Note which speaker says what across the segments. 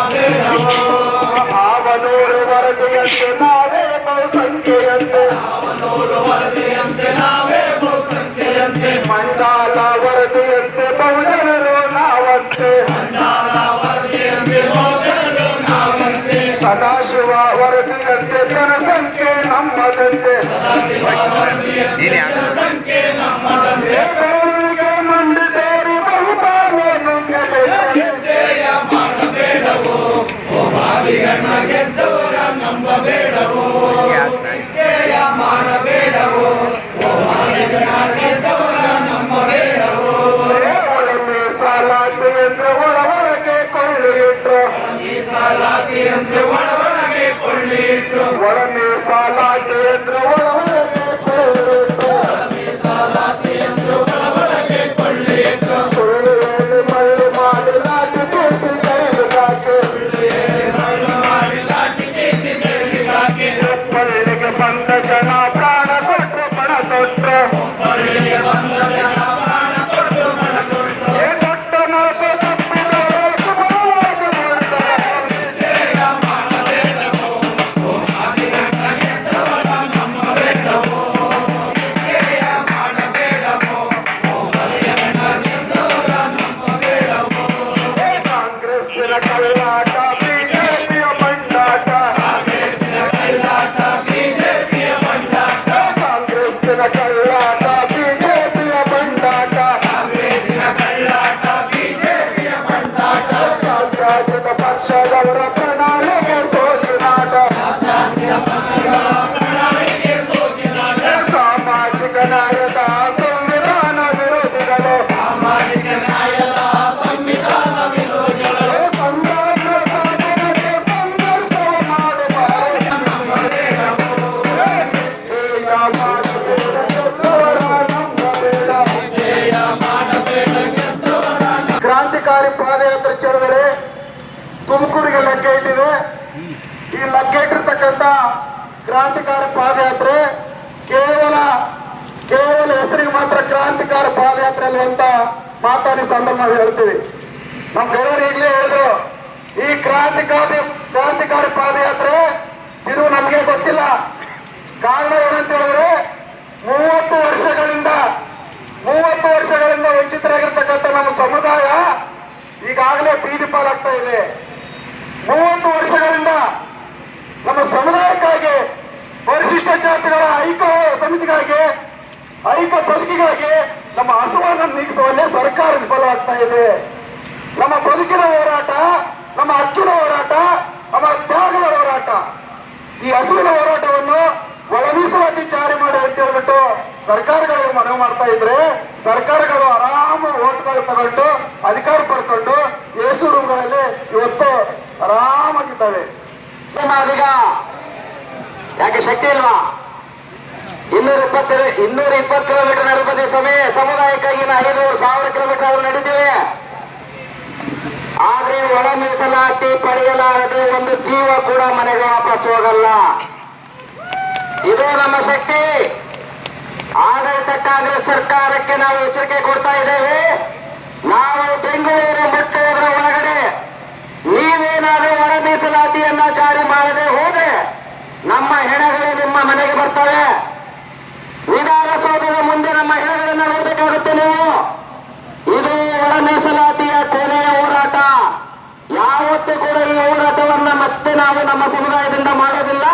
Speaker 1: ಅವನೂರು ವರದಿಯಂತೆ ನಾವೇ ಬಹುಸಂಖ್ಯೆಯಂತೆ ಆವನೂರು ವರದಿಯಂತೆ ನಾವೇ ಬಹುಸಂಖ್ಯೆಯಂತೆ ಮಂಡಾಲ ವರದಿಯಂತೆ ಬಹುಜನರು ನಾವಂತೆ. ಮಂಡಾಲ ವರದಿಯಂತೆ ಬಹುಜನರು ನಾವಂತೆ ಸದಾಶಿವ ವರದಿಯಂತೆ ಜನಸಂಖ್ಯೆ ನಮ್ಮದಂತೆ. ಬೇರೆಯವರಿಗೆ ಒಳಗೆ ಸಾಲಾಗಿ ಅಂದ್ರೆ ಒಳ ಒಳಗೆ ಕೊಳ್ಳಿಟ್ರು ಒಳಗೆ ಸಾಲಾಗಿ ಒಬ್ಬಳಿಗೆ ಬಂದ ಜನ ಪ್ರಾಣ ಕೊಟ್ಟು ಪಣ ತೊಟ್ರು ಕ್ರಾಂತಿಕಾರಿ ಅಂತ ಮಾತಾಡಿ ಸಂದರ್ಭ ಹೇಳ್ತೀವಿ. ನಮ್ಮ ಗೆಳೆಯರು ಈಗಲೇ ಹೇಳಿದ್ರು, ಈ ಕ್ರಾಂತಿಕಾರಿ ಕ್ರಾಂತಿಕಾರಿ ಪಾದಯಾತ್ರೆ ಇದು ನಮಗೆ ಗೊತ್ತಿಲ್ಲ. ಕಾರಣ ಏನಂತ ಹೇಳಿದ್ರೆ, ಮೂವತ್ತು ವರ್ಷಗಳಿಂದ ಮೂವತ್ತು ವರ್ಷಗಳಿಂದ ವಂಚಿತರಾಗಿರ್ತಕ್ಕಂಥ ನಮ್ಮ ಸಮುದಾಯ ಈಗಾಗಲೇ ಬೀದಿ ಪಾಲಾಗ್ತಾ ಇದೆ. ಮೂವತ್ತು ವರ್ಷಗಳಿಂದ ನಮ್ಮ ಸಮುದಾಯಕ್ಕಾಗಿ, ಪರಿಶಿಷ್ಟ ಜಾತಿಗಳ ಐಕ್ಯ ಸಮಿತಿಗಾಗಿ ಐಕ್ಯ ಬದುಕಿಗಾಗಿ ನಮ್ಮ ಹಸುವನ್ನು ನೀಗಿಸುವಲ್ಲೇ ಸರ್ಕಾರ ವಿಫಲವಾಗ್ತಾ ಇದೆ. ನಮ್ಮ ಬದುಕಿನ ಹೋರಾಟ, ನಮ್ಮ ಅಕ್ಕಿನ ಹೋರಾಟ, ನಮ್ಮ ತ್ಯಾಗದ ಹೋರಾಟ. ಈ ಹಸುವಿನ ಹೋರಾಟವನ್ನು ಒಳ ಮೀಸಲಾತಿ ಜಾರಿ ಮಾಡಿ ಅಂತ ಹೇಳ್ಬಿಟ್ಟು ಸರ್ಕಾರಗಳು ಮನವಿ ಮಾಡ್ತಾ ಇದ್ರೆ ಸರ್ಕಾರಗಳು ಆರಾಮ ಓಟ್ಗಳು ತಗೊಂಡು ಅಧಿಕಾರ ಪಡ್ಕೊಂಡು ಏಸು ರೂಮ್ಗಳಲ್ಲಿ ಇವತ್ತು ಆರಾಮಾಗಿದ್ದಾವೆ.
Speaker 2: ಯಾಕೆ ಶಕ್ತಿ ಇಲ್ವಾ? ಇನ್ನೂರ ಇಪ್ಪತ್ತು ಇನ್ನೂರ ಇಪ್ಪತ್ತು ಕಿಲೋಮೀಟರ್ ನಡೆದ ಸಮಯ ಸಮುದಾಯಕ್ಕಾಗಿ ಐನೂರು ಸಾವಿರ ಕಿಲೋಮೀಟರ್ ಆದ್ರೂ ನಡೀತೀವಿ. ಆದ್ರೆ ಒಳ ಮೀಸಲಾತಿ ಪಡೆಯಲಾರದೆ ಒಂದು ಜೀವ ಕೂಡ ಮನೆಗೆ ವಾಪಸ್ ಹೋಗಲ್ಲ. ಇದು ನಮ್ಮ ಶಕ್ತಿ. ಆಡಳಿತ ಕಾಂಗ್ರೆಸ್ ಸರ್ಕಾರಕ್ಕೆ ನಾವು ಎಚ್ಚರಿಕೆ ಕೊಡ್ತಾ ಇದ್ದೇವೆ. ನಾವು ಬೆಂಗಳೂರು ಮುಟ್ಟುವುದರ ಒಳಗಡೆ ನೀವೇನಾದ್ರೂ ಒಳ ಮೀಸಲಾತಿಯನ್ನ ಜಾರಿ ಮಾಡದೆ ಹೋದ್ರೆ ನಮ್ಮ ಹೆಣಗಳು ನಿಮ್ಮ ಮನೆಗೆ ಬರ್ತವೆ ವಿಧಾನಸೌಧದ ಮುಂದೆ ನಮ್ಮ ಹೆಣಗಳನ್ನ ನೋಡ್ಬೇಕಾಗುತ್ತೆ ನೀವು ಇದು ಒಳ ಮೀಸಲಾತಿಯ ಕೊನೆಯ ಹೋರಾಟ ಯಾವತ್ತೂ ಕೂಡ ಈ ಹೋರಾಟವನ್ನ ಮತ್ತೆ ನಾವು ನಮ್ಮ ಸಮುದಾಯದಿಂದ ಮಾಡೋದಿಲ್ಲ.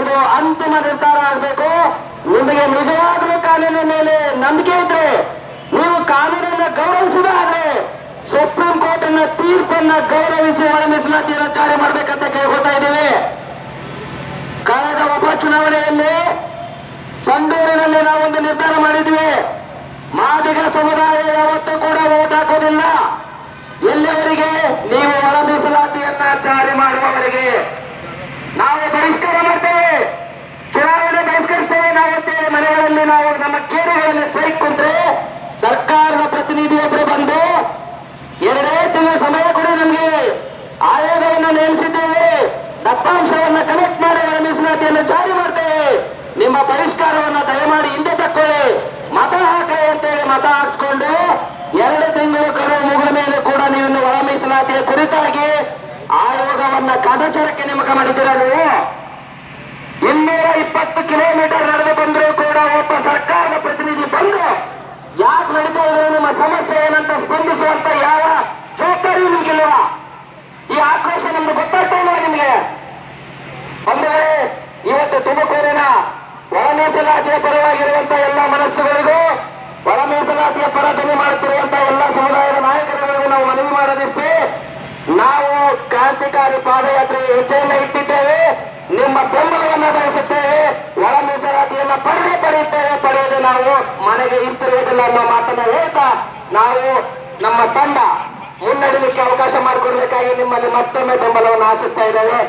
Speaker 2: ಇದು ಅಂತಿಮ ನಿರ್ಧಾರ ಆಗಬೇಕು. ನಿಮಗೆ ನಿಜವಾಗ್ಲೂ ಕಾನೂನಿನ ಮೇಲೆ ನಂಬಿಕೆ ಇದ್ರೆ, ನೀವು ಕಾನೂನನ್ನ ಗೌರವಿಸಿದಾದ್ರೆ ಸುಪ್ರೀಂ ಕೋರ್ಟಿನ ತೀರ್ಪನ್ನ ಗೌರವಿಸಿ ಒಳ ಮೀಸಲಾತಿಯನ್ನು ಜಾರಿ ಮಾಡ್ಬೇಕಂತ ಕೇಳ್ಕೊತಾ ಇದ್ದೀವಿ. ಕಳೆದ ಉಪಚುನಾವಣೆಯಲ್ಲಿ ಸಂಡೂರಿನಲ್ಲಿ ನಾವೊಂದು ನಿರ್ಧಾರ ಮಾಡಿದ್ವಿ. ಮಾದಿಗ ಸಮುದಾಯ ಯಾವತ್ತೂ ಕೂಡ ಓಟ್ ಹಾಕೋದಿಲ್ಲ. ನಾವು ಬಹಿಷ್ಕಾರ ಮಾಡ್ತೇವೆ. ಚುನಾವಣೆ ಬಹಿಷ್ಕರಿಸ್ತೇವೆ ನಾವು ಅಂತೇಳಿ ಮನೆಗಳಲ್ಲಿ ನಾವು ನಮ್ಮ ಕೇರಿಗಳಲ್ಲಿ ಸ್ಟ್ರೈಕ್ ಕುಂತ್ರೆ ಸರ್ಕಾರದ ಪ್ರತಿನಿಧಿಯೊಬ್ಬರು ಬಂದು ಎರಡೇ ತಿಂಗಳ ಸಮಯ ಕೊಡಿ ನಮಗೆ. ಆಯೋಗವನ್ನು ನೇಮಿಸಿದ್ದೇವೆ. ದತ್ತಾಂಶವನ್ನು ಕಲೆಕ್ಟ್ ಮಾಡಿ ಮೀಸಲಾತಿಯನ್ನು ಜಾರಿ ಮಾಡ್ತೇವೆ. ನಿಮ್ಮ ಪರಿಷ್ಕಾರವನ್ನ ದಯಮಾಡಿ ಹಿಂದೆ ತಕ್ಕೊಳ್ಳಿ. ಮತ ಹಾಕಿ ಅಂತೇಳಿ ಮತ ಹಾಕ್ಸ್ಕೊಂಡು ಎರಡು ತಿಂಗಳು ಕರು ಮುಗಿದ ಮೇಲೆ ಕೂಡ ನೀವು ಒಳ ಮೀಸಲಾತಿಯ ಕುರಿತಾಗಿ ಆಯೋಗ ಕಾಟಾಚಾರಕ್ಕೆ ನೇಮಕ ಮಾಡಿದ್ದೀರಾ ನೀವು ಇನ್ನೂರ ಇಪ್ಪತ್ತು ಕಿಲೋಮೀಟರ್ ನಡೆದು ಬಂದರೂ ಕೂಡ ಒಬ್ಬ ಸರ್ಕಾರದ ಪ್ರತಿನಿಧಿ ಬಂದು ಯಾಕೆ ನಡೀತಾ ಇದೆ ನಿಮ್ಮ ಸಮಸ್ಯೆ ಏನಂತ ಸ್ಪಂದಿಸುವಂತ ಯಾವ ಜವಾಬ್ದಾರಿ ನಿಮ್ಗಿಲ್ವಾ ಈ ಆಕ್ರೋಶ ನಮ್ಗೆ ಗೊತ್ತಾಗ್ತಾ ನಿಮ್ಗೆ. ಬಂದರೆ ಇವತ್ತು ತುಮಕೂರಿನ ಒಳ ಮೀಸಲಾತಿಯ ಪರವಾಗಿರುವಂತ ಎಲ್ಲ ಮನಸ್ಸುಗಳಿಗೂ ಒಳ ಮೀಸಲಾತಿಯ ಪರ ಧ್ವನಿ ಮಾಡುತ್ತಿರುವಂತ ಎಲ್ಲ ಸಮುದಾಯದ ನಾಯಕರುಗಳಿಗೂ ನಾವು ಮನವಿ ಮಾಡೋದಿಷ್ಟೇ ನಾವು ಕ್ರಾಂತಿಕಾರಿ ಪಾದಯಾತ್ರೆ ಹೆಜ್ಜೆಯನ್ನ ಇಟ್ಟಿದ್ದೇವೆ. ನಿಮ್ಮ ಬೆಂಬಲವನ್ನು ಬಯಸುತ್ತೇವೆ. ಒಳ ಮೀಸಲಾತಿಯನ್ನ ಪಡೆದೇ ಪಡೆಯುತ್ತೇವೆ. ಪಡೆಯದೆ ನಾವು ಮನೆಗೆ ಹಿಂತಿರುವುದಿಲ್ಲ ಅನ್ನೋ ಮಾತನ್ನ ಹೇಳ್ತಾ ನಾವು ನಮ್ಮ ತಂಡ ಮುನ್ನಡೆಯಲಿಕ್ಕೆ ಅವಕಾಶ ಮಾಡಿಕೊಡ್ಬೇಕಾಗಿ ನಿಮ್ಮಲ್ಲಿ ಮತ್ತೊಮ್ಮೆ ಬೆಂಬಲವನ್ನು ಆಶಿಸ್ತಾ ಇದ್ದೇವೆ.